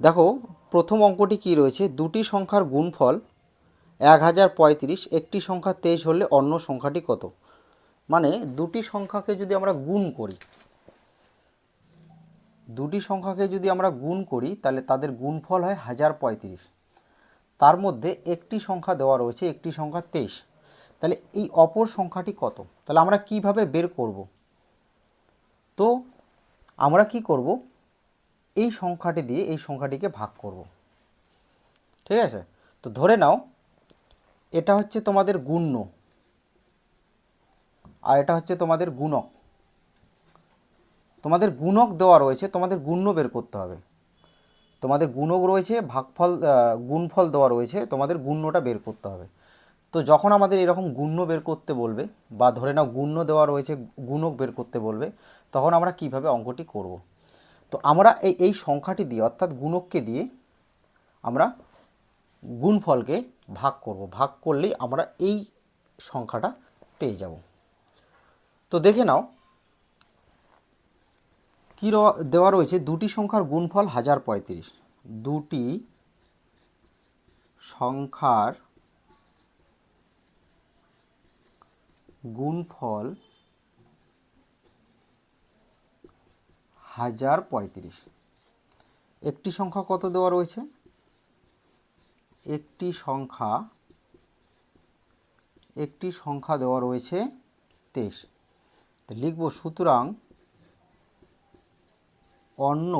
দেখো, প্রথম অঙ্কটি কি রয়েছে? দুটি সংখ্যার গুণফল এক হাজার পঁয়ত্রিশ, একটি সংখ্যা তেইশ হলে অন্য সংখ্যাটি কত? মানে দুটি সংখ্যাকে যদি আমরা গুণ করি, দুটি সংখ্যাকে যদি আমরা গুণ করি, তাহলে তাদের গুণফল হয় হাজার পঁয়ত্রিশ। তার মধ্যে একটি সংখ্যা দেওয়া রয়েছে, একটি সংখ্যা তেইশ। তাহলে এই অপর সংখ্যাটি কত? তাহলে আমরা কীভাবে বের করব? তো আমরা কি করব? এই সংখ্যাটি দিয়ে এই সংখ্যাটিকে ভাগ করব। ঠিক আছে? তো ধরে নাও, এটা হচ্ছে তোমাদের গুণ্য আর এটা হচ্ছে তোমাদের গুণক। তোমাদের গুণক দেওয়া রয়েছে, তোমাদের গুণ্য বের করতে হবে। তোমাদের গুণক রয়েছে, ভাগফল গুণফল দেওয়া রয়েছে, তোমাদের গুণ্যটা বের করতে হবে। তো যখন আমাদের এরকম গুণ্য বের করতে বলবে বা ধরে নাও গুণ্য দেওয়া রয়েছে, গুণক বের করতে বলবে, তখন আমরা কীভাবে অঙ্কটি করব? তো আমরা এই এই সংখ্যাটি দিয়ে, অর্থাৎ গুণককে দিয়ে আমরা গুণফলকে ভাগ করব। ভাগ করলেই আমরা এই সংখ্যাটা পেয়ে যাব। তো দেখে নাও, কী দেওয়া রয়েছে, দুটি সংখ্যার গুণফল হাজার পঁয়ত্রিশ। দুটি সংখ্যার গুণফল হাজার পঁয়ত্রিশ। একটি সংখ্যা কত দেওয়া রয়েছে? একটি সংখ্যা একটি সংখ্যা দেওয়া রয়েছে তেইশ। তো লিখব সুতরাং অন্য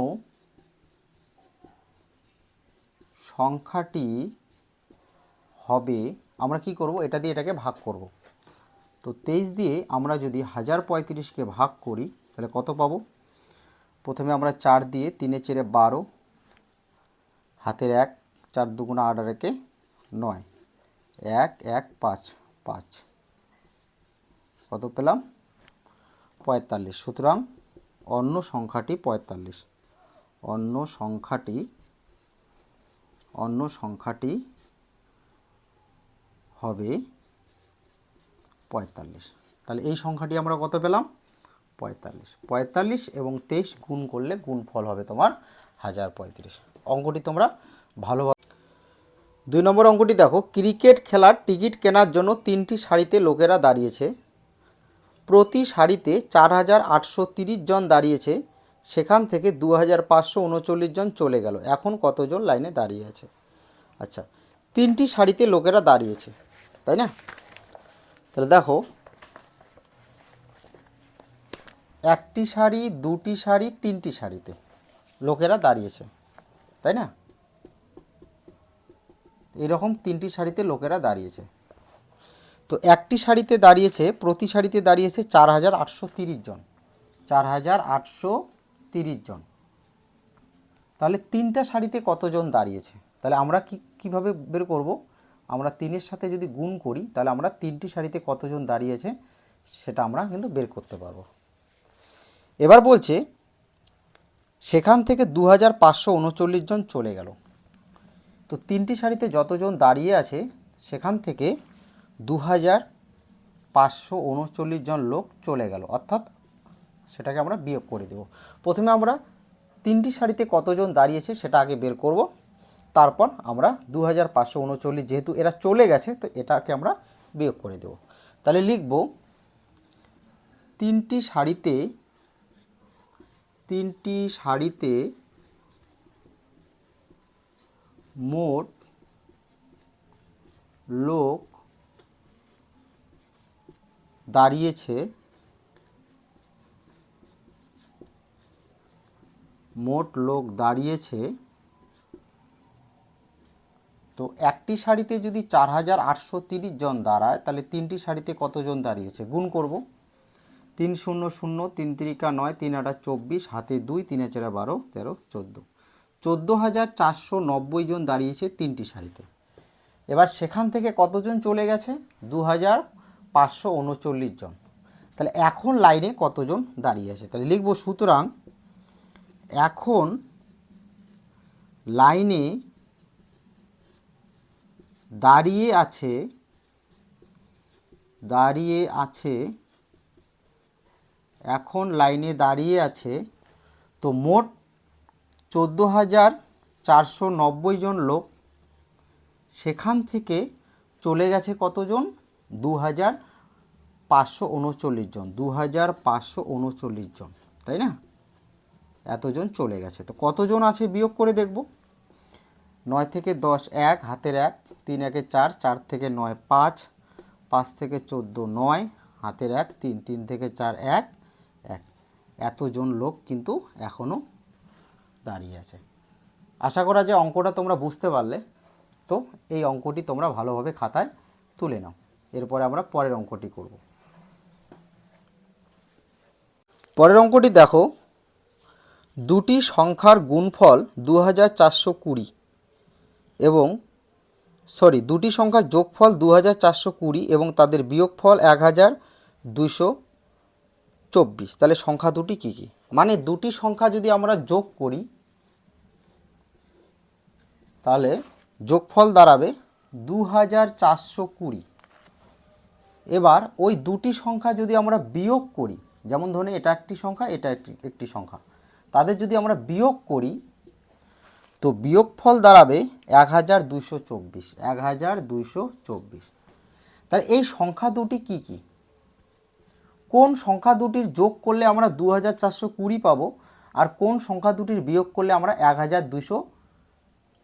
সংখ্যাটি হবে, আমরা কি করব? এটা দিয়ে এটাকে ভাগ করব। তো তেইশ দিয়ে আমরা যদি হাজার পঁয়ত্রিশকে ভাগ করি, তাহলে কত পাবো? প্রথমে আমরা চার দিয়ে তিনে চেরে বারো, হাতের এক, চার দুগুণা আট আর একে নয়, এক এক, পাঁচ পাঁচ। কত পেলাম? পঁয়তাল্লিশ। সুতরাং অন্য সংখ্যাটি পঁয়তাল্লিশ। অন্য সংখ্যাটি অন্য সংখ্যাটি হবে পঁয়তাল্লিশ। তাহলে এই সংখ্যাটি আমরা কত পেলাম? পঁয়তাল্লিশ। পঁয়তাল্লিশ এবং তেইশ গুণ করলে গুণফল হবে তোমার হাজার পঁয়ত্রিশ। অঙ্কটি তোমরা ভালোভাবে দুই নম্বর অঙ্কটি দেখো। ক্রিকেট খেলার টিকিট কেনার জন্য তিনটি সারিতে লোকেরা দাঁড়িয়েছে। প্রতি সারিতে চার হাজার আটশো তিরিশ জন দাঁড়িয়েছে। সেখান থেকে দু হাজার পাঁচশো উনচল্লিশ জন চলে গেল। এখন কতজন লাইনে দাঁড়িয়ে আছে? আচ্ছা তিনটি সারিতে লোকেরা দাঁড়িয়েছে, তাই না? তাহলে দেখো একটি শাড়ি, দুটি শাড়ি, তিনটি শাড়িতে লোকেরা দাঁড়িয়েছে, তাই না? এরকম তিনটি শাড়িতে লোকেরা দাঁড়িয়েছে। তো একটি শাড়িতে দাঁড়িয়েছে, প্রতি শাড়িতে দাঁড়িয়েছে চার হাজার আটশো তিরিশ জন। চার হাজার আটশো তিরিশ জন। তাহলে তিনটা শাড়িতে কতজন দাঁড়িয়েছে? তাহলে আমরা কি, কীভাবে বের করব? আমরা তিনের সাথে যদি গুণ করি, তাহলে আমরা তিনটি শাড়িতে কতজন দাঁড়িয়েছে, সেটা আমরা কিন্তু বের করতে পারব। এবার বলছে, সেখান থেকে দু হাজার পাঁচশো উনচল্লিশ জন চলে গেল। তো তিনটি শাড়িতে যতজন দাঁড়িয়ে আছে, সেখান থেকে দু হাজার পাঁচশো উনচল্লিশ জন লোক চলে গেল। অর্থাৎ সেটাকে আমরা বিয়োগ করে দেব। প্রথমে আমরা তিনটি শাড়িতে কতজন দাঁড়িয়েছে সেটা আগে বের করব। তারপর আমরা দু হাজার পাঁচশো উনচল্লিশ যেহেতু এরা চলে গেছে, তো এটাকে আমরা বিয়োগ করে দেব। তাহলে লিখব, তিনটি শাড়িতে তিনটি শাড়িতে মোট লোক দাঁড়িয়েছে মোট লোক দাঁড়িয়েছে। তো একটি শাড়িতে যদি চার হাজার আটশো তিরিশ জন দাঁড়ায়, তাহলে তিনটি শাড়িতে কতজন দাঁড়িয়েছে? গুণ করব। তিন শূন্য শূন্য তিন তিরিকা নয়, তিন আটা চব্বিশ, হাতে দুই, তিনে চারা বারো, তেরো, চোদ্দ। চোদ্দ হাজার চারশো নব্বই জন দাঁড়িয়েছে তিনটি শাড়িতে এবার সেখান থেকে কতজন চলে গেছে? দু হাজার পাঁচশো উনচল্লিশ জন। তাহলে এখন লাইনে কতজন দাঁড়িয়ে আছে? তাহলে লিখব সুতরাং এখন লাইনে দাঁড়িয়ে আছে দাঁড়িয়ে আছে এখন লাইনে দাঁড়িয়ে আছে, তো মোট চোদ্দ হাজার চারশো নব্বই জন লোক। সেখান থেকে চলে গেছে কতজন? দু হাজার পাঁচশো উনচল্লিশ জন দু হাজার পাঁচশো উনচল্লিশ জন, তাই না? এতজন চলে গেছে। তো কতজন আছে বিয়োগ করে দেখব। নয় থেকে দশ এক, হাতের এক, তিন একে চার চার থেকে নয় পাঁচ পাঁচ থেকে চোদ্দ নয়, হাতের এক, তিন তিন থেকে চার এক এক, এতজন লোক কিন্তু এখনও দাঁড়িয়ে আছে। আশা করা যে অঙ্কটা তোমরা বুঝতে পারলে, তো এই অঙ্কটি তোমরা ভালোভাবে খাতায় তুলে নাও। এরপরে আমরা পরের অঙ্কটি করব। পরের অঙ্কটি দেখো, দুটি সংখ্যার গুণফল দু হাজার চারশো কুড়ি এবং, সরি, দুটি সংখ্যার যোগফল দু হাজার চারশো কুড়ি এবং তাদের বিয়োগফল এক হাজার দুশো চব্বিশ, তাহলে সংখ্যা দুটি কী কী? মানে দুটি সংখ্যা যদি আমরা যোগ করি, তাহলে যোগফল দাঁড়াবে দু হাজার চারশো কুড়ি। এবার ওই দুটি সংখ্যা যদি আমরা বিয়োগ করি, যেমন ধরুন এটা একটি সংখ্যা, এটা একটি একটি সংখ্যা, তাদের যদি আমরা বিয়োগ করি, তো বিয়োগফল দাঁড়াবে এক হাজার দুইশো চব্বিশ এক হাজার দুইশো চব্বিশ। তাহলে এই সংখ্যা দুটি কি কি? কোন সংখ্যা দুটির যোগ করলে আমরা দু হাজার চারশো কুড়ি পাবো আর কোন সংখ্যা দুটির বিয়োগ করলে আমরা এক হাজার দুশো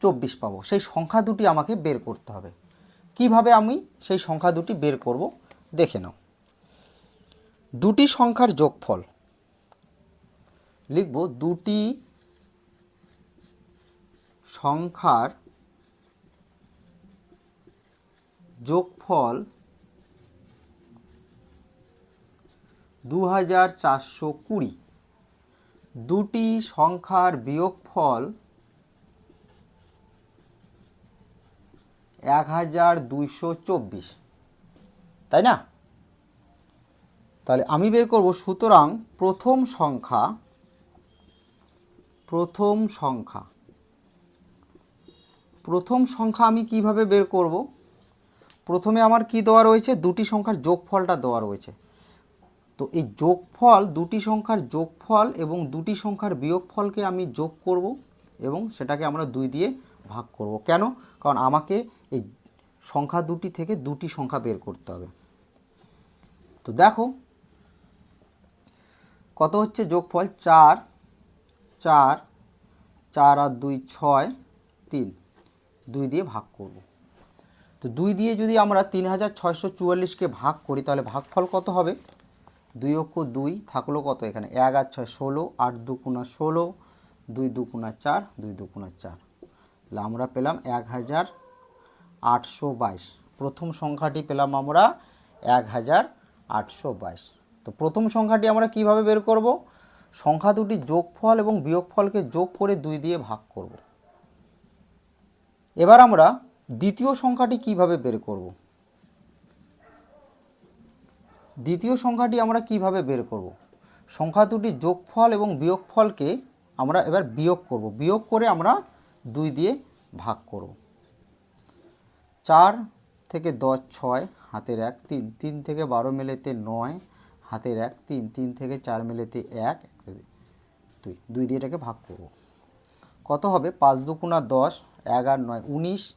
চব্বিশ পাবো? সেই সংখ্যা দুটি আমাকে বের করতে হবে। কীভাবে আমি সেই সংখ্যা দুটি বের করব? দেখে নাও। দুটি সংখ্যার যোগফল। লিখব দুটি সংখ্যার যোগফল দু হাজার চারশো কুড়ি। দুটি সংখ্যার বিয়োগফল এক হাজার দুইশো চব্বিশ। তাই না? তাহলে আমি বের করব, সুতরাং প্রথম সংখ্যা প্রথম সংখ্যা। প্রথম সংখ্যা আমি কীভাবে বের করব? প্রথমে আমার কি দেওয়া রয়েছে? দুটি সংখ্যার যোগফলটা দেওয়া রয়েছে। তো এই যোগফল দুটি সংখ্যার যোগফল এবং দুটি সংখ্যার বিয়োগফলকে আমি যোগ করব এবং সেটাকে আমরা দুই দিয়ে ভাগ করব। কেন? কারণ আমাকে এই সংখ্যা দুটি থেকে দুটি সংখ্যা বের করতে হবে। তো দেখো, কত হচ্ছে যোগফল? চার চার চার আর দুই ছয়, তিন। দুই দিয়ে ভাগ করব। তো দুই দিয়ে যদি আমরা তিন হাজার ছয়শো চুয়াল্লিশকে ভাগ করি, তাহলে ভাগফল কত হবে? দুই অক্ষ দুই থাকল কত এখানে? এক আর ছয় ষোলো, আট দুকুণা ষোলো, দুই দুকুণা চার, দুই দুকুণা চার। তাহলে আমরা পেলাম এক হাজার আটশো বাইশ। প্রথম সংখ্যাটি পেলাম আমরা এক হাজার আটশো বাইশ। তো প্রথম সংখ্যাটি আমরা কীভাবে বের করব? সংখ্যা দুটি যোগফল এবং বিয়োগফলকে যোগ করে দুই দিয়ে ভাগ করব। এবার আমরা দ্বিতীয় সংখ্যাটি কীভাবে বের করব? দ্বিতীয় সংখ্যাটি আমরা কীভাবে বের করব? সংখ্যা দুটি যোগফল এবং বিয়োগফলকে আমরা এবার বিয়োগ করব। বিয়োগ করে আমরা দুই দিয়ে ভাগ করব। চার থেকে দশ ছয়, হাতের এক, তিন তিন থেকে বারো মেলেতে নয়, হাতের এক, তিন তিন থেকে চার মেলেতে এক দুই। দুই দিয়ে এটাকে ভাগ করব। কত হবে? পাঁচ দুকুণা দশ, এক আর নয় উনিশ,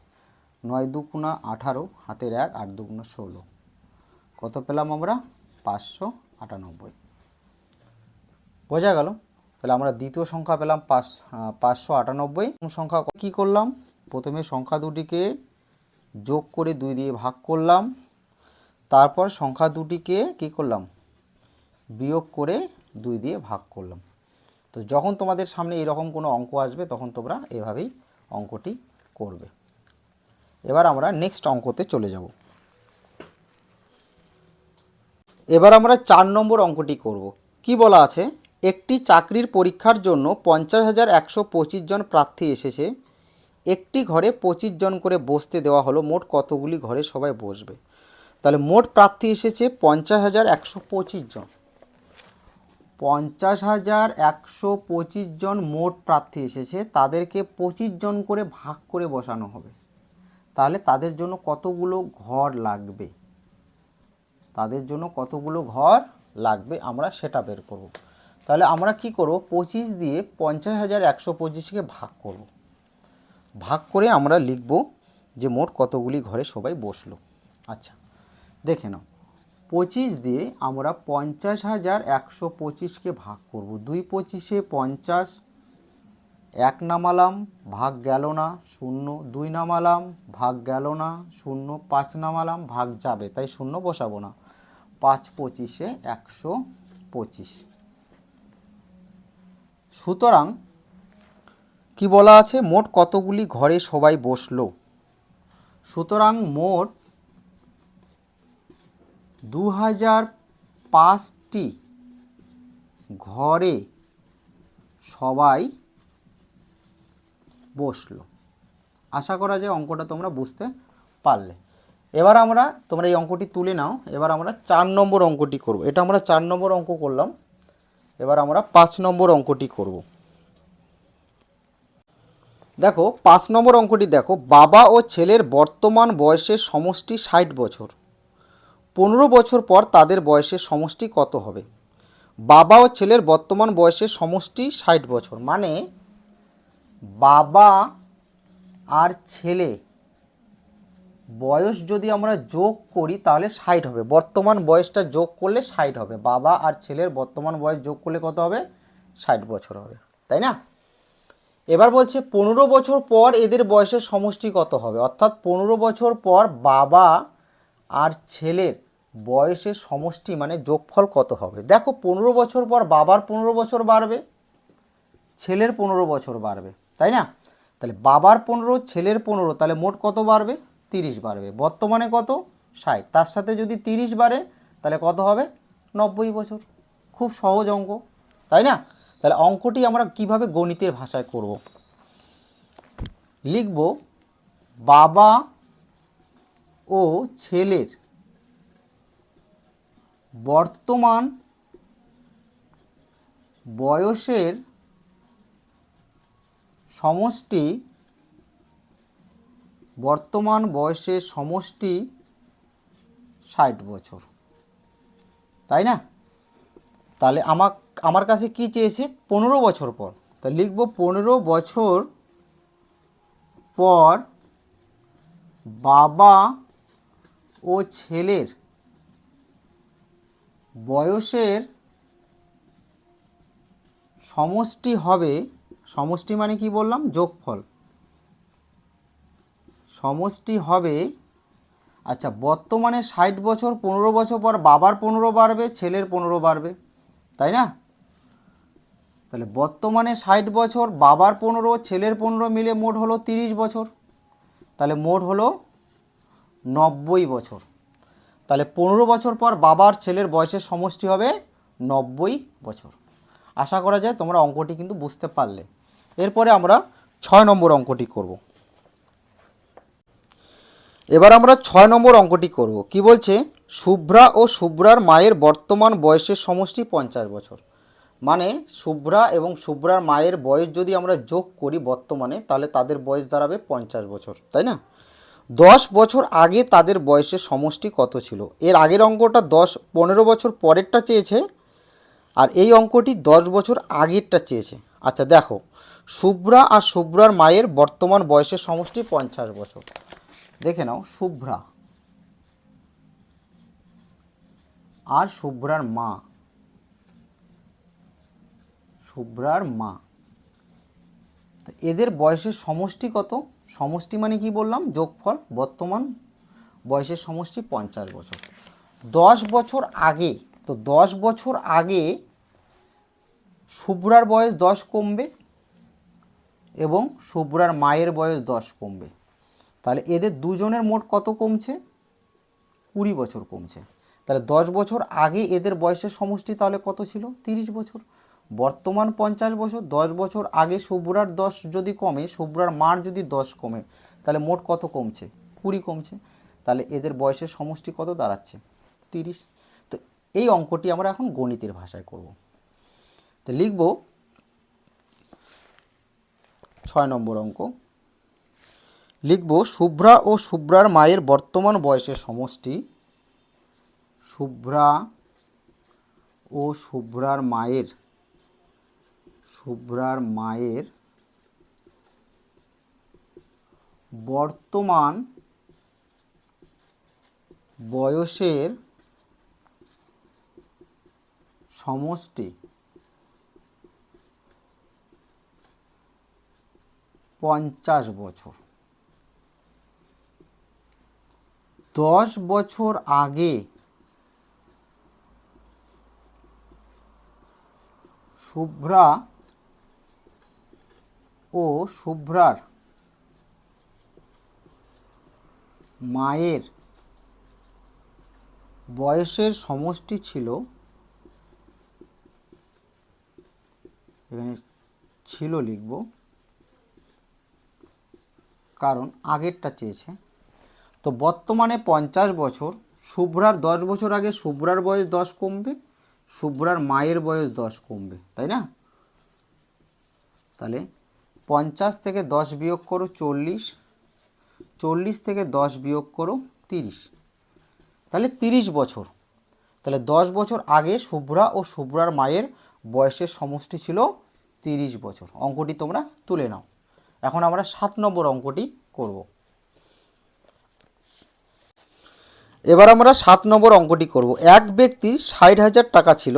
নয় দুকুণা আঠারো, হাতের এক, আট দুগুণা ষোলো। কত পেলাম আমরা? পাঁচশো আটানব্বই। বোঝা গেল? তাহলে আমরা দ্বিতীয় সংখ্যা পেলাম পাঁচ পাঁচশো আটানব্বই। সংখ্যা কী করলাম? প্রথমে সংখ্যা দুটিকে যোগ করে দুই দিয়ে ভাগ করলাম। তারপর সংখ্যা দুটিকে কি করলাম? বিয়োগ করে দুই দিয়ে ভাগ করলাম। তো যখন তোমাদের সামনে এরকম কোনো অঙ্ক আসবে, তখন তোমরা এভাবেই অঙ্কটি করবে। এবার আমরা নেক্সট অঙ্কতে চলে যাব। এবার আমরা চার নম্বর অঙ্কটি করব। কি বলা আছে? একটি চাকরির পরীক্ষার জন্য পঞ্চাশ হাজার একশো পঁচিশ জন প্রার্থী এসেছে। একটি ঘরে পঁচিশ জন করে বসতে দেওয়া হলো, মোট কতগুলি ঘরে সবাই বসবে? তাহলে মোট প্রার্থী এসেছে পঞ্চাশ হাজার একশো পঁচিশ জন। পঞ্চাশ হাজার একশো পঁচিশ জন মোট প্রার্থী এসেছে, তাদেরকে পঁচিশ জন করে ভাগ করে বসানো হবে। তাহলে তাদের জন্য কতগুলো ঘর লাগবে? তাদের জন্য কতগুলো ঘর লাগবে আমরা সেটা বের করব। তাহলে আমরা কি করব? পঁচিশ দিয়ে পঞ্চাশ হাজার একশো পঁচিশকে ভাগ করব। ভাগ করে আমরা লিখব যে মোট কতগুলি ঘরে সবাই বসল। আচ্ছা দেখে নাও। পঁচিশ দিয়ে আমরা পঞ্চাশ হাজার একশো পঁচিশকে ভাগ করব। দুই পঁচিশে পঞ্চাশ, এক নামালাম, ভাগ গেল না, শূন্য, দুই নামালাম, ভাগ গেল না, শূন্য, পাঁচ নামালাম, ভাগ যাবে। তাই শূন্য বসাবো না। পাঁচ পঁচিশে একশো পঁচিশ। সুতরাং কি বলা আছে? মোট কতগুলি ঘরে সবাই বসল? সুতরাং মোট দু হাজার পাঁচটি ঘরে সবাই বসল। আশা করা যায় অঙ্কটা তোমরা বুঝতে পারলে। এবার আমরা তোমরা এই অঙ্কটি তুলে নাও। এবার আমরা চার নম্বর অঙ্কটি করব। এটা আমরা চার নম্বর অঙ্ক করলাম। এবার আমরা পাঁচ নম্বর অঙ্কটি করব। দেখো, পাঁচ নম্বর অঙ্কটি দেখো। বাবা ও ছেলের বর্তমান বয়সের সমষ্টি ষাট বছর। পনেরো বছর পর তাদের বয়সের সমষ্টি কত হবে? বাবা ও ছেলের বর্তমান বয়সের সমষ্টি ষাট বছর। মানে বাবা আর ছেলে বয়স যদি আমরা যোগ করি তাহলে ষাট হবে। বর্তমান বয়সটা যোগ করলে ষাট হবে। বাবা আর ছেলের বর্তমান বয়স যোগ করলে কত হবে? ষাট বছর হবে। তাই না? এবার বলছে, পনেরো বছর পর এদের বয়সের সমষ্টি কত হবে? অর্থাৎ পনেরো বছর পর বাবা আর ছেলের বয়সের সমষ্টি মানে যোগফল কত হবে? দেখো, পনেরো বছর পর বাবার পনেরো বছর বাড়বে, ছেলের পনেরো বছর বাড়বে। তাই না? তাহলে বাবার পনেরো, ছেলের পনেরো, তাহলে মোট কত বাড়বে? তিরিশ বাড়বে। বর্তমানে কত? ষাট। তার সাথে যদি তিরিশ বাড়ে, তাহলে কত হবে? নব্বই বছর। খুব সহজ অঙ্ক, তাই না? তাহলে অঙ্কটি আমরা কীভাবে গণিতের ভাষায় করব? লিখব, বাবা ও ছেলের বর্তমান বয়সের সমষ্টি বর্তমান বয়সের সমষ্টি ষাট বছর। তাই না? তাহলে আমার আমার কাছে কি চেয়েছে? পনেরো বছর পর। তা লিখব পনেরো বছর পর বাবা ও ছেলের বয়সের সমষ্টি হবে, সমষ্টি মানে কি বললাম? যোগফল। সমষ্টি হবে আচ্ছা বর্তমানে ষাট বছর, পনেরো বছর পর বাবার পনেরো বাড়বে, ছেলের পনেরো বাড়বে, তাই না? তাহলে বর্তমানে ষাট বছর, বাবার পনেরো, ছেলের পনেরো মিলে মোট হলো তিরিশ বছর, তাহলে মোট হলো নব্বই বছর, তাহলে পনেরো বছর পর বাবার, ছেলের বয়সের সমষ্টি হবে নব্বই বছর, আশা করা যায় তোমরা অঙ্কটি কিন্তু বুঝতে পারলে, এরপরে আমরা ছয় নম্বর অঙ্কটি করব। এবার আমরা ছয় নম্বর অঙ্কটি করব। কি বলছে? শুভ্রা ও শুভ্রার মায়ের বর্তমান বয়সের সমষ্টি পঞ্চাশ বছর। মানে শুভ্রা এবং শুভ্রার মায়ের বয়স যদি আমরা যোগ করি বর্তমানে, তাহলে তাদের বয়স দাঁড়াবে পঞ্চাশ বছর, তাই না? দশ বছর আগে তাদের বয়সের সমষ্টি কত ছিল? এর আগের অঙ্কটা দশ, পনেরো বছর পরেরটা চেয়েছে, আর এই অঙ্কটি দশ বছর আগেরটা চেয়েছে। আচ্ছা দেখো। শুভ্রা আর শুভ্রার মায়ের বর্তমান বয়সের সমষ্টি পঞ্চাশ বছর। দেখে নাও, শুভ্রা। আর শুভ্রার মা। শুভ্রার মা। তো এদের বয়সের সমষ্টি কত? সমষ্টি মানে কি বললাম? যোগফল, বর্তমান বয়সের সমষ্টি পঞ্চাশ বছর। দশ বছর আগে, তো দশ বছর আগে শুভ্রার বয়স দশ কমবে এবং শুভ্রার মায়ের বয়স দশ কমবে। তাহলে এদের দুজনের মোট কত কমছে? কুড়ি বছর কমছে। তাহলে দশ বছর আগে এদের বয়সের সমষ্টি তাহলে কত ছিল? তিরিশ বছর। বর্তমান পঞ্চাশ বছর, দশ বছর আগে শুভ্রার দশ যদি কমে শুভ্রার মার যদি দশ কমে, তাহলে মোট কত কমছে? কুড়ি কমছে। তাহলে এদের বয়সের সমষ্টি কত দাঁড়াচ্ছে? তিরিশ। তো এই অঙ্কটি আমরা এখন গণিতের ভাষায় করব। তো লিখব ছয় নম্বর অঙ্ক। লিখব, শুভ্রা ও শুভ্রার মায়ের বর্তমান বয়সের সমষ্টি। শুভ্রা ও শুভ্রার মায়ের শুভ্রার মায়ের বর্তমান বয়সের সমষ্টি। পঞ্চাশ বছর। দশ বছর আগে শুভ্রা ও শুভ্রার মায়ের বয়সের সমষ্টি ছিল, এখানে ছিল লিখব, কারণ আগেরটা চেয়েছে। তো বর্তমানে পঞ্চাশ বছর, শুভ্রার দশ বছর আগে শুভ্রার বয়স দশ কমবে, শুভ্রার মায়ের বয়স দশ কমবে, তাই না? তাহলে পঞ্চাশ থেকে দশ বিয়োগ করো চল্লিশ চল্লিশ থেকে দশ বিয়োগ করো তিরিশ। তাহলে তিরিশ বছর। তাহলে দশ বছর আগে শুভ্রা ও শুভ্রার মায়ের বয়সের সমষ্টি ছিল তিরিশ বছর। অঙ্কটি তোমরা তুলে নাও। এখন আমরা সাত নম্বর অঙ্কটি করব। এবার আমরা সাত নম্বর অঙ্কটি করব। এক ব্যক্তির ষাট হাজার টাকা ছিল,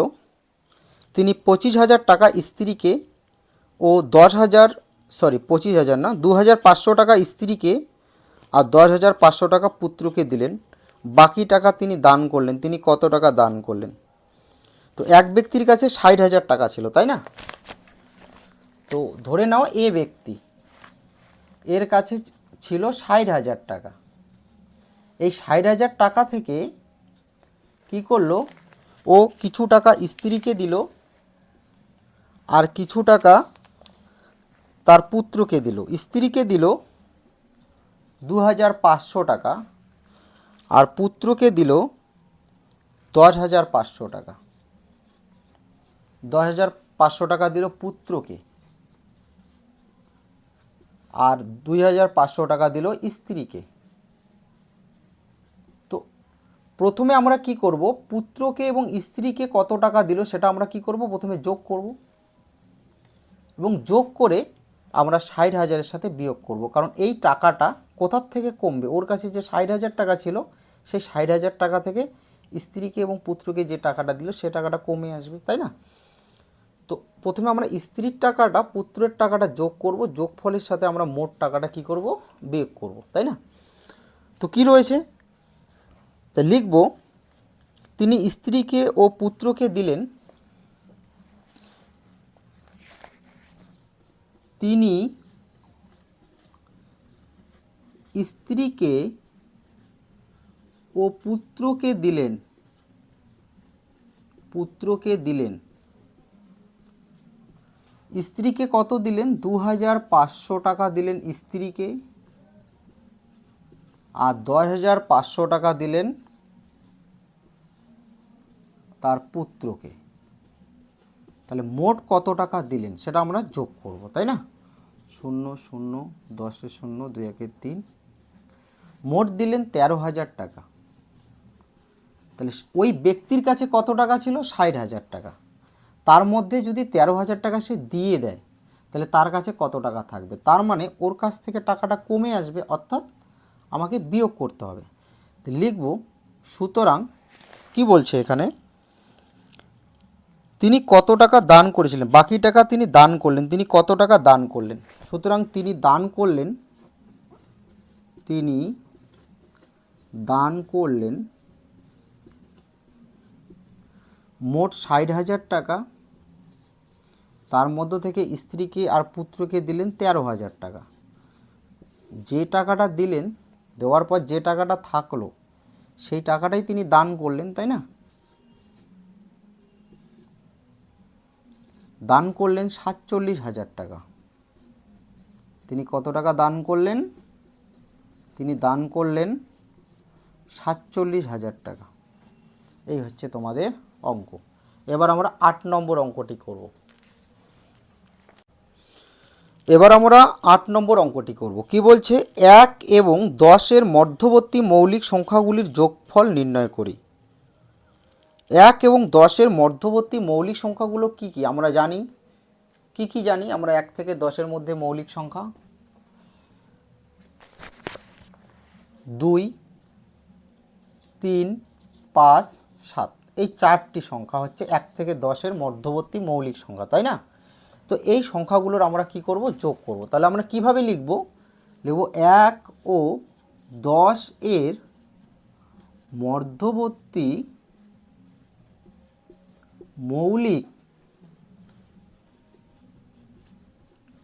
তিনি পঁচিশ হাজার টাকা স্ত্রীকে ও দশ হাজার সরি পঁচিশ হাজার না, দু হাজার পাঁচশো টাকা স্ত্রীকে আর দশ হাজার পাঁচশো টাকা পুত্রকে দিলেন। বাকি টাকা তিনি দান করলেন। তিনি কত টাকা দান করলেন? তো এক ব্যক্তির কাছে ষাট হাজার টাকা ছিল, তাই না? তো ধরে নাও এ ব্যক্তি, এর কাছে ছিল ষাট হাজার টাকা। এই ষাট হাজার টাকা থেকে কি করল? ও কিছু টাকা স্ত্রীকে দিল আর কিছু টাকা তার পুত্রকে দিল। স্ত্রীকে দিল দু হাজার পাঁচশো টাকা আর পুত্রকে দিল দশ হাজার পাঁচশো টাকা। দশ হাজার পাঁচশো টাকা দিল পুত্রকে আর দুই হাজার পাঁচশো টাকা দিল স্ত্রীকে তো প্রথমে আমরা কি করব? পুত্রকে এবং স্ত্রীকে কত টাকা দিল সেটা আমরা কি করব? প্রথমে যোগ করব। এবং যোগ করে আমরা ষাট হাজারের সাথে বিয়োগ করব। কারণ এই টাকাটা কোথার থেকে কমবে? ওর কাছে যে ষাট হাজার টাকা ছিল সেই ষাট হাজার টাকা থেকে স্ত্রীকে এবং পুত্রকে যে টাকাটা দিল, সে টাকাটা কমে আসবে, তাই না? তো প্রথমে আমরা স্ত্রীর টাকাটা, পুত্রের টাকাটা যোগ করব। যোগফলের সাথে আমরা মোট টাকাটা কি করব? বিয়োগ করব, তাই না? তো কি রয়েছে? তা লিখব, তিনি স্ত্রীকে ও পুত্রকে দিলেন। তিনি স্ত্রীকে ও পুত্রকে দিলেন। পুত্রকে দিলেন। স্ত্রীকে কত দিলেন? দু হাজার পাঁচশো টাকা দিলেন স্ত্রীকে। আর দশ হাজার পাঁচশো টাকা দিলেন তার পুত্রকে। তাহলে মোট কত টাকা দিলেন সেটা আমরা যোগ করব, তাই না? শূন্য শূন্য, দশে শূন্য, দুই একের তিন। মোট দিলেন তেরো হাজার টাকা। তাহলে ওই ব্যক্তির কাছে কত টাকা ছিল? ষাট হাজার টাকা। তার মধ্যে যদি তেরো হাজার টাকা সে দিয়ে দেয়, তাহলে তার কাছে কত টাকা থাকবে? তার মানে ওর কাছ থেকে টাকাটা কমে আসবে, অর্থাৎ আমাকে বিয়োগ করতে হবে। লিখব, সুতরাং কি বলছে এখানে? তিনি কত টাকা দান করেছিলেন? বাকি টাকা তিনি দান করলেন। তিনি কত টাকা দান করলেন? সুতরাং তিনি দান করলেন, তিনি দান করলেন মোট ষাট হাজার টাকা। তার মধ্য থেকে স্ত্রীকে আর পুত্রকে দিলেন তেরো হাজার টাকা। যে টাকাটা দিলেন দেওয়ার পর যে টাকাটা থাকল, সেই টাকাটাই তিনি দান করলেন, তাই না? দান করলেন সাতচল্লিশ হাজার টাকা। তিনি কত টাকা দান করলেন? তিনি দান করলেন সাতচল্লিশ হাজার টাকা। এই হচ্ছে তোমাদের অঙ্ক। এবার আমরা আট নম্বর অঙ্কটি করব। এবার আমরা আট নম্বর অঙ্কটি করব। কি বলছে? এক এবং দশের মধ্যবর্তী মৌলিক সংখ্যাগুলির যোগফল নির্ণয় করি। এক এবং দশের মধ্যবর্তী মৌলিক সংখ্যাগুলো কি কি? আমরা জানি। কি কি জানি? আমরা এক থেকে দশের মধ্যে মৌলিক সংখ্যা। দুই, তিন, পাঁচ, সাত। এই চারটি সংখ্যা হচ্ছে এক থেকে দশের মধ্যবর্তী মৌলিক সংখ্যা, তাই না? তো এই সংখ্যাগুলোর আমরা কি করব? যোগ করব। তাহলে আমরা কীভাবে লিখব? লিখব এক ও দশ এর মধ্যবর্তী মৌলিক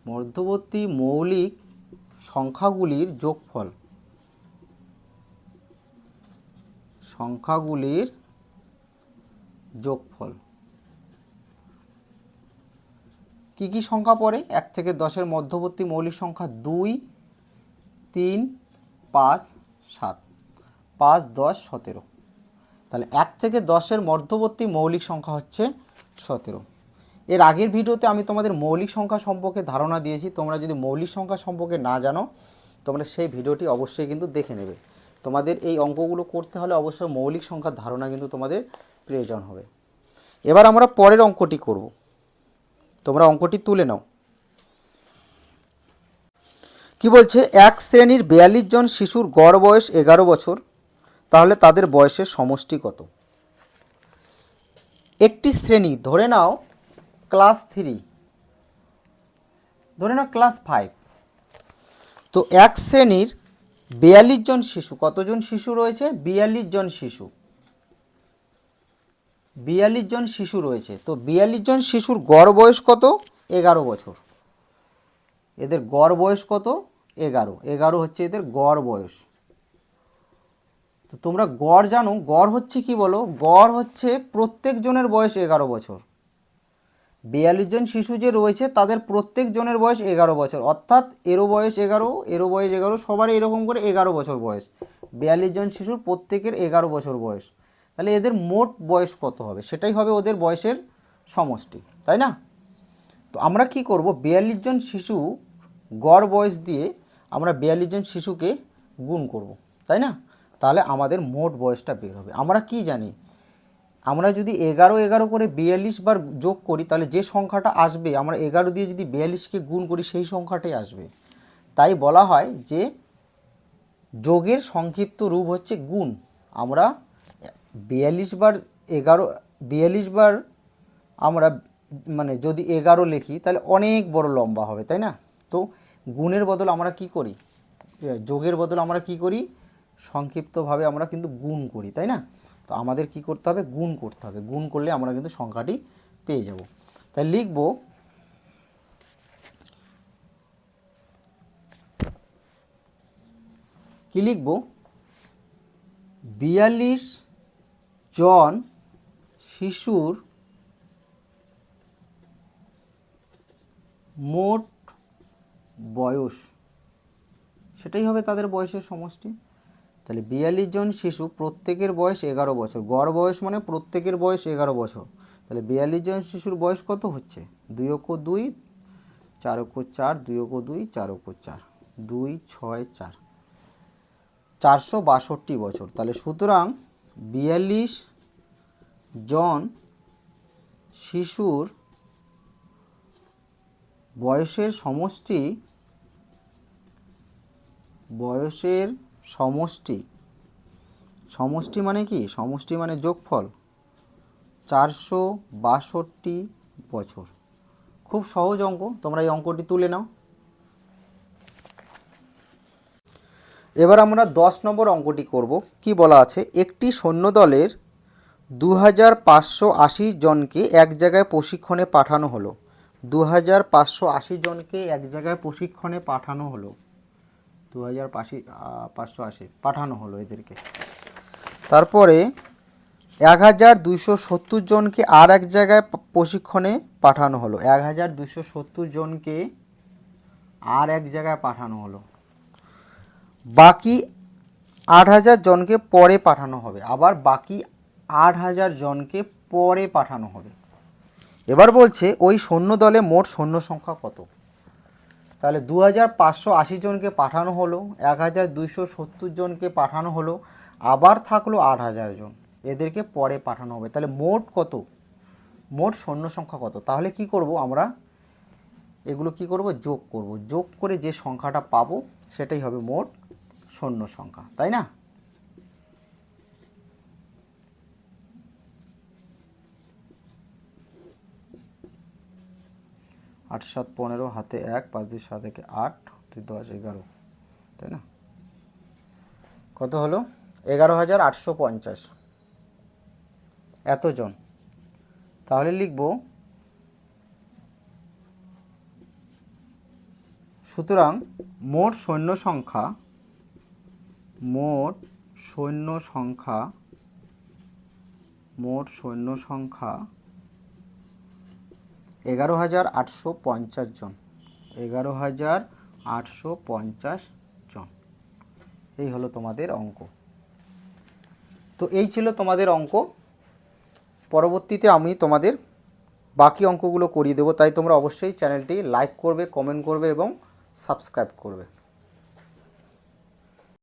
মধ্যবর্তী মৌলিক সংখ্যাগুলির যোগফল। সংখ্যাগুলির যোগফল। কি কি সংখ্যা পড়ে? এক থেকে দশের মধ্যবর্তী মৌলিক সংখ্যা দুই, তিন, পাঁচ, সাত। পাঁচ, দশ, সতেরো। তাহলে এক থেকে দশের মধ্যবর্তী মৌলিক সংখ্যা হচ্ছে সতেরো। এর আগের ভিডিওতে আমি তোমাদের মৌলিক সংখ্যা সম্পর্কে ধারণা দিয়েছি। তোমরা যদি মৌলিক সংখ্যা সম্পর্কে না জানো, তোমরা সেই ভিডিওটি অবশ্যই কিন্তু দেখে নেবে। তোমাদের এই অঙ্কগুলো করতে হলে অবশ্যই মৌলিক সংখ্যার ধারণা কিন্তু তোমাদের প্রয়োজন হবে। এবার আমরা পরের অঙ্কটি করব। অঙ্কটি তুলে নাও। কি বলছে? এক শ্রেণির বিয়াল্লিশ জন শিশুর গড় বয়স এগারো বছর, তাহলে তাদের বয়সের সমষ্টি কত? একটি শ্রেণি, ধরে নাও ক্লাস থ্রি। ধরে নাও ক্লাস ফাইভ। তো এক শ্রেণির বিয়াল্লিশ জন শিশু, কতজন শিশু রয়েছে? বিয়াল্লিশ জন শিশু। বিয়াল্লিশ জন শিশু রয়েছে। তো বিয়াল্লিশ জন শিশুর গড় বয়স কত? এগারো বছর। এদের গড় বয়স কত? এগারো। এগারো হচ্ছে এদের গড় বয়স। তো তোমরা গড় জানো, গড় হচ্ছে কি বলো? গড় হচ্ছে প্রত্যেক জনের বয়স এগারো বছর। বিয়াল্লিশ জন শিশু যে রয়েছে, তাদের প্রত্যেক জনের বয়স এগারো বছর। অর্থাৎ এরও বয়স এগারো, এরও বয়স এগারো, সবারই এরকম করে এগারো বছর বয়স। বিয়াল্লিশ জন শিশুর প্রত্যেকের এগারো বছর বয়স। তাহলে এদের মোট বয়স কত হবে? সেটাই হবে ওদের বয়সের সমষ্টি, তাই না? তো আমরা কি করব? বিয়াল্লিশ জন শিশু গড় বয়স দিয়ে আমরা বিয়াল্লিশ জন শিশুকে গুণ করব, তাই না? তাহলে আমাদের মোট বয়সটা বের হবে। আমরা কি জানি? আমরা যদি এগারো এগারো করে বিয়াল্লিশ বার যোগ করি, তাহলে যে সংখ্যাটা আসবে, আমরা এগারো দিয়ে যদি বিয়াল্লিশকে গুণ করি, সেই সংখ্যাটাই আসবে। তাই বলা হয় যে যোগের সংক্ষিপ্ত রূপ হচ্ছে গুণ। আমরা বিয়াল্লিশ বার এগারো, বিয়াল্লিশ বার আমরা মানে যদি এগারো লিখি, তাহলে অনেক বড় লম্বা হবে, তাই না? তো গুণের বদল আমরা কি করি? যোগের বদল আমরা কি করি? সংক্ষিপ্তভাবে আমরা কিন্তু গুণ করি, তাই না? তো আমাদের কি করতে হবে? গুণ করতে হবে। গুণ করলে আমরা কিন্তু সংখ্যাটি পেয়ে যাব। তাই লিখব, কি লিখব? বিয়াল্লিশ জন শিশুর মোট বয়স, সেটাই হবে তাদের বয়সের সমষ্টি। তাহলে বিয়াল্লিশ জন শিশু প্রত্যেকের বয়স এগারো বছর। গড় বয়স মানে প্রত্যেকের বয়স এগারো বছর। তাহলে বিয়াল্লিশ জন শিশুর বয়স কত হচ্ছে? দুই অক্ষ দুই, চার অক্ষ চার, দুই অক্ষ দুই, চার অক্ষ চার। দুই, ছয়, চার। চারশো বাষট্টি বছর। তাহলে সুতরাং বিয়াল্লিশ জন শিশুর বয়সের সমষ্টি বয়সের সমষ্টি। সমষ্টি মানে কি? সমষ্টি মানে যোগফল। চারশো বাষট্টি বছর। খুব সহজ অঙ্ক, তোমরা এই অঙ্কটি তুলে নাও। এবার আমরা দশ নম্বর অঙ্কটি করব। কি বলা আছে? একটি সৈন্যদলের দু হাজার পাঁচশো আশি জনকে এক জায়গায় প্রশিক্ষণে পাঠানো হলো। দু হাজার পাঁচশো আশি জনকে এক জায়গায় প্রশিক্ষণে পাঠানো হলো। দু হাজার পাশি পাঁচশো আশি পাঠানো হলো এদেরকে। তারপরে এক হাজার দুইশো সত্তর জনকে আর এক জায়গায় প্রশিক্ষণে পাঠানো হলো। এক হাজার দুইশো সত্তর জনকে আর এক জায়গায় পাঠানো হলো। বাকি আট হাজার জনকে পরে পাঠানো হবে। আবার বাকি আট হাজার জনকে পরে পাঠানো হবে। এবার বলছে, ওই সৈন্য দলে মোট সৈন্য সংখ্যা কত? তাহলে দু হাজার পাঁচশো আশি জনকে পাঠানো হলো, এক হাজার দুইশো সত্তর জনকে পাঠানো হলো, আবার থাকল আট হাজার জন। এদেরকে পরে পাঠানো হবে। তাহলে মোট কত? মোট সৈন্য সংখ্যা কত? তাহলে কি করব আমরা? এগুলো কি করব? যোগ করব। যোগ করে যে সংখ্যাটা পাবো, সেটাই হবে মোট শূন্য সংখ্যা, তাই না? আট, সাত, পনেরো, হাতে এক, পাঁচ, দুই, সাত, একে আট দশ, এগারো, তাই না? কত হলো? এগারো হাজার আটশো পঞ্চাশ। এতজন। তাহলে লিখব সুতরাং মোট সৈন্য সংখ্যা মোট সৈন্য সংখ্যা, মোট সৈন্য সংখ্যা এগারো হাজার আটশো পঞ্চাশ জন। এগারো হাজার আটশো পঞ্চাশ জন। এই হলো তোমাদের অঙ্ক। তো এই ছিল তোমাদের অঙ্ক। পরবর্তীতে আমি তোমাদের বাকি অঙ্কগুলো করিয়ে দেবো। তাই তোমরা অবশ্যই চ্যানেলটি লাইক করবে, কমেন্ট করবে এবং সাবস্ক্রাইব করবে।